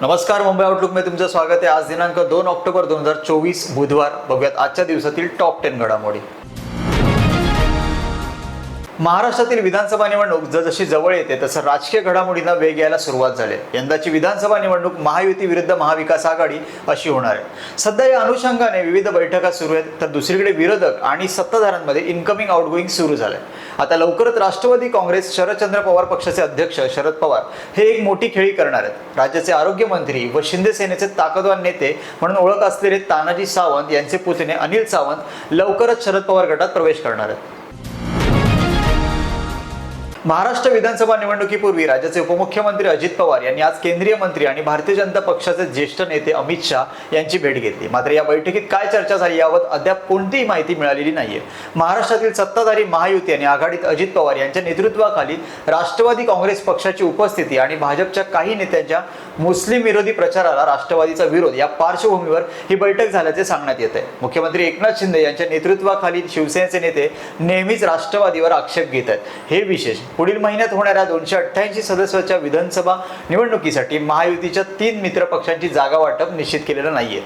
नमस्कार मुंबई आउटलुकमध्ये तुमचं स्वागत आहे. आज दिनांक दोन ऑक्टोबर दोन हजार चोवीस बुधवार. बघूयात आजच्या दिवसातील टॉप टेन घडामोडी. महाराष्ट्रातील विधानसभा निवडणूक जसजशी जवळ येते तसं राजकीय घडामोडींना वेग यायला सुरुवात झाली यंदाची विधानसभा निवडणूक महायुती विरुद्ध महाविकास आघाडी अशी होणार आहे. सध्या या अनुषंगाने विविध बैठका सुरू आहेत तर दुसरीकडे विरोधक आणि सत्ताधाऱ्यांमध्ये इनकमिंग आउटगोईंग सुरू झालंय. आता लवकरच राष्ट्रवादी काँग्रेस शरदचंद्र पवार पक्षाचे अध्यक्ष शरद पवार हे एक मोठी खेळी करणार आहेत. राज्याचे आरोग्यमंत्री व शिंदे सेनेचे ताकदवान नेते म्हणून ओळख असलेले तानाजी सावंत यांचे पुतणे अनिल सावंत लवकरच शरद पवार गटात प्रवेश करणार आहेत. महाराष्ट्र विधानसभा निवडणुकीपूर्वी राज्याचे उपमुख्यमंत्री अजित पवार यांनी आज केंद्रीय मंत्री आणि भारतीय जनता पक्षाचे ज्येष्ठ नेते अमित शाह यांची भेट घेतली. मात्र या बैठकीत काय चर्चा झाली यावर अद्याप कोणतीही माहिती मिळालेली नाहीये. महाराष्ट्रातील सत्ताधारी महायुती आणि आघाडीत अजित पवार यांच्या नेतृत्वाखाली राष्ट्रवादी काँग्रेस पक्षाची उपस्थिती आणि भाजपच्या काही नेत्यांच्या मुस्लिम विरोधी प्रचाराला राष्ट्रवादीचा विरोध या पार्श्वभूमीवर ही बैठक झाल्याचे सांगण्यात येत आहे मुख्यमंत्री एकनाथ शिंदे यांच्या नेतृत्वाखाली शिवसेनेचे नेते नेहमीच राष्ट्रवादीवर आक्षेप घेत आहेत. हे विशेष पुढील महिन्यात होणाऱ्या दोनशे अठ्ठ्याऐंशी सदस्याच्या विधानसभा निवडणुकीसाठी महायुतीच्या तीन मित्र पक्षांची जागा वाटप निश्चित केलेलं नाहीये.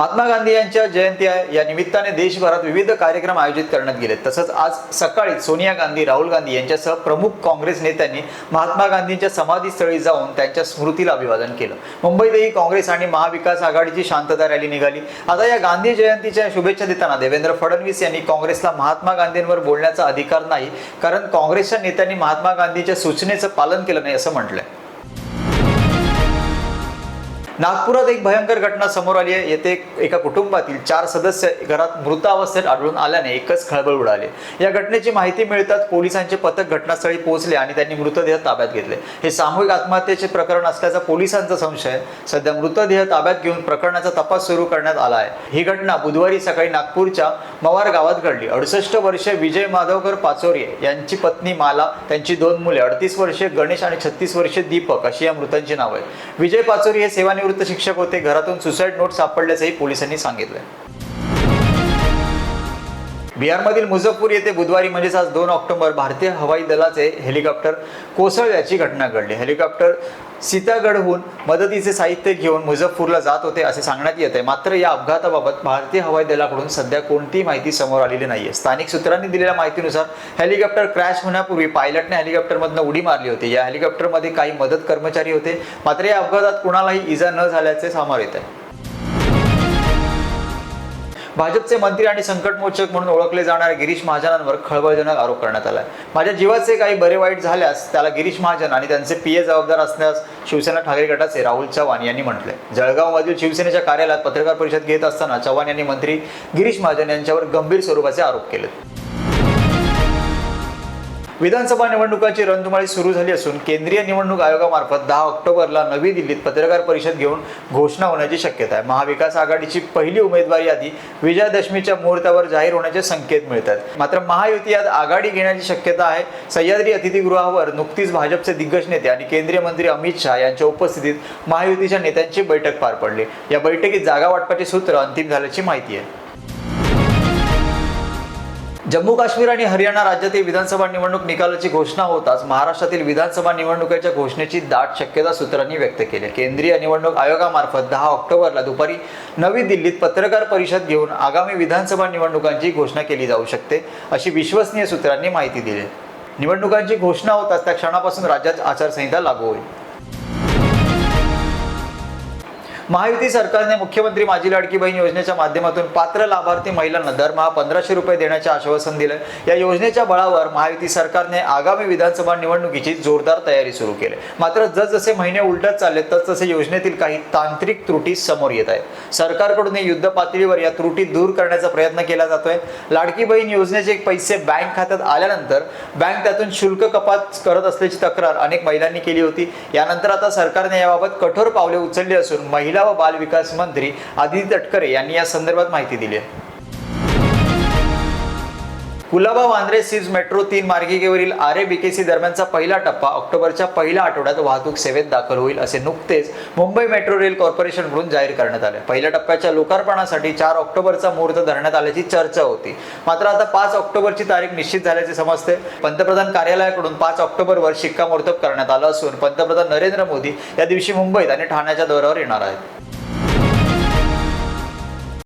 महात्मा गांधी यांच्या जयंती आहे या निमित्ताने देशभरात विविध कार्यक्रम आयोजित करण्यात गेले. तसंच आज सकाळी सोनिया गांधी राहुल गांधी यांच्यासह प्रमुख काँग्रेस नेत्यांनी महात्मा गांधींच्या समाधीस्थळी जाऊन त्यांच्या स्मृतीला अभिवादन केलं. मुंबईतही काँग्रेस आणि महाविकास आघाडीची शांतता रॅली निघाली. आता या गांधी जयंतीच्या शुभेच्छा देताना देवेंद्र फडणवीस यांनी काँग्रेसला महात्मा गांधींवर बोलण्याचा अधिकार नाही कारण काँग्रेसच्या नेत्यांनी महात्मा गांधींच्या सूचनेचं पालन केलं नाही असं म्हटलंय. नागपुरात एक भयंकर घटना समोर आली आहे. येथे एका कुटुंबातील चार सदस्य घरात मृत अवस्थेत आढळून आल्याने एकच खळबळ उडाली. या घटनेची माहिती मिळताच पोलिसांचे पथक घटनास्थळी पोहोचले आणि त्यांनी मृतदेह ताब्यात घेतले. हे सामूहिक आत्महत्येचे प्रकरण असल्याचा पोलिसांचा संशय. आहे. सध्या मृतदेह ताब्यात घेऊन प्रकरणाचा तपास सुरू करण्यात आला आहे. ही घटना बुधवारी सकाळी नागपूरच्या मवार गावात घडली. अडुसष्ट वर्षे विजय माधवकर पाचोरे यांची पत्नी माला त्यांची दोन मुले अडतीस वर्षे गणेश आणि छत्तीस वर्षे दीपक अशी या मृतांची नाव आहे विजय पाचोरी हे सेवानिवृत्त शिक्षक होते. घरातून सुसाईड नोट सापडल्याचंही पोलिसांनी सांगितलंय. बिहारमधील मुझफ्फर येथे बुधवारी म्हणजेच आज दोन ऑक्टोबर भारतीय हवाई दलाचे हेलिकॉप्टर कोसळल्याची घटना घडली. हेलिकॉप्टर सीतागडहून मदतीचे साहित्य घेऊन मुझफ्फरला जात होते असे सांगण्यात येत आहे. मात्र या अपघाताबाबत भारतीय हवाई दलाकडून सध्या कोणतीही माहिती समोर आलेली नाहीये. स्थानिक सूत्रांनी दिलेल्या माहितीनुसार हेलिकॉप्टर क्रॅश होण्यापूर्वी पायलटने हेलिकॉप्टरमधनं उडी मारली होती. या हेलिकॉप्टरमध्ये काही मदत कर्मचारी होते. मात्र या अपघातात कुणालाही इजा न झाल्याचे समोर येत आहे. भाजपचे मंत्री आणि संकटमोचक म्हणून ओळखले जाणाऱ्या गिरीश महाजनांवर खळबळजनक आरोप करण्यात आलाय. माझ्या जीवाचे काही बरे वाईट झाल्यास त्याला गिरीश महाजन आणि त्यांचे पीए जबाबदार असल्यास शिवसेना ठाकरे गटाचे राहुल चव्हाण यांनी म्हटले जळगावमधील शिवसेनेच्या कार्यालयात पत्रकार परिषद घेत असताना चव्हाण यांनी मंत्री गिरीश महाजन यांच्यावर गंभीर स्वरूपाचे आरोप केले विधानसभा निवडणुकांची रणधुमाळी सुरू झाली असून केंद्रीय निवडणूक आयोगामार्फत दहा ऑक्टोबरला नवी दिल्लीत पत्रकार परिषद घेऊन घोषणा होण्याची शक्यता आहे. महाविकास आघाडीची पहिली उमेदवारी यादी विजयादशमीच्या मुहूर्तावर जाहीर होण्याचे संकेत मिळतात. मात्र महायुती यात आघाडी घेण्याची शक्यता आहे. सह्याद्री अतिथीगृहावर नुकतीच भाजपचे दिग्गज नेते आणि केंद्रीय मंत्री अमित शहा यांच्या उपस्थितीत महायुतीच्या नेत्यांची बैठक पार पडली. या बैठकीत जागा वाटपाचे सूत्र अंतिम झाल्याची माहिती आहे. जम्मू काश्मीर आणि हरियाणा राज्यातील विधानसभा निवडणूक निकालाची घोषणा होताच महाराष्ट्रातील विधानसभा निवडणुकीच्या घोषणेची दाट शक्यता सूत्रांनी व्यक्त केली. केंद्रीय निवडणूक आयोगामार्फत दहा ऑक्टोबरला दुपारी नवी दिल्लीत पत्रकार परिषद घेऊन आगामी विधानसभा निवडणुकांची घोषणा केली जाऊ शकते अशी विश्वसनीय सूत्रांनी माहिती दिली. निवडणुकांची घोषणा होताच त्या क्षणापासून राज्यात आचारसंहिता लागू होईल. महायुती सरकारने मुख्यमंत्री माझी लाडकी बहीण योजनेच्या माध्यमातून पात्र लाभार्थी महिलांना दरमहा पंधराशे रुपये देण्याचे आश्वासन दिलं. या योजनेच्या बळावर महायुती सरकारने आगामी विधानसभा निवडणुकीची जोरदार तयारी सुरू केली. मात्र जसजसे महिने उलटत चालले तसतसे योजनेतील काही तांत्रिक त्रुटी समोर येत आहेत. सरकारकडून युद्ध पातळीवर या त्रुटी दूर करण्याचा प्रयत्न केला जातोय. लाडकी बहीण योजनेचे पैसे बँक खात्यात आल्यानंतर बँक त्यातून शुल्क कपात करत असल्याची तक्रार अनेक महिलांनी केली होती. यानंतर आता सरकारने याबाबत कठोर पावले उचलली असून महिला व बाल विकास मंत्री आदिती तटकरे यांनी या संदर्भात माहिती दिली आहे. कुलाबा वांद्रे सिज मेट्रो तीन मार्गिकेवरील आरे बीकेसी दरम्यानचा पहिला टप्पा ऑक्टोबरच्या पहिल्या आठवड्यात वाहतूक सेवेत दाखल होईल असे नुकतेच मुंबई मेट्रो रेल कॉर्पोरेशनकडून जाहीर करण्यात आले. पहिल्या टप्प्याच्या लोकार्पणासाठी चार ऑक्टोबरचा मुहूर्त धरण्यात आल्याची चर्चा होती. मात्र आता पाच ऑक्टोबरची तारीख निश्चित झाल्याचे समजते. पंतप्रधान कार्यालयाकडून पाच ऑक्टोबरवर शिक्कामोर्तब करण्यात आलं असून पंतप्रधान नरेंद्र मोदी या दिवशी मुंबईत आणि ठाण्याच्या दौऱ्यावर येणार आहेत.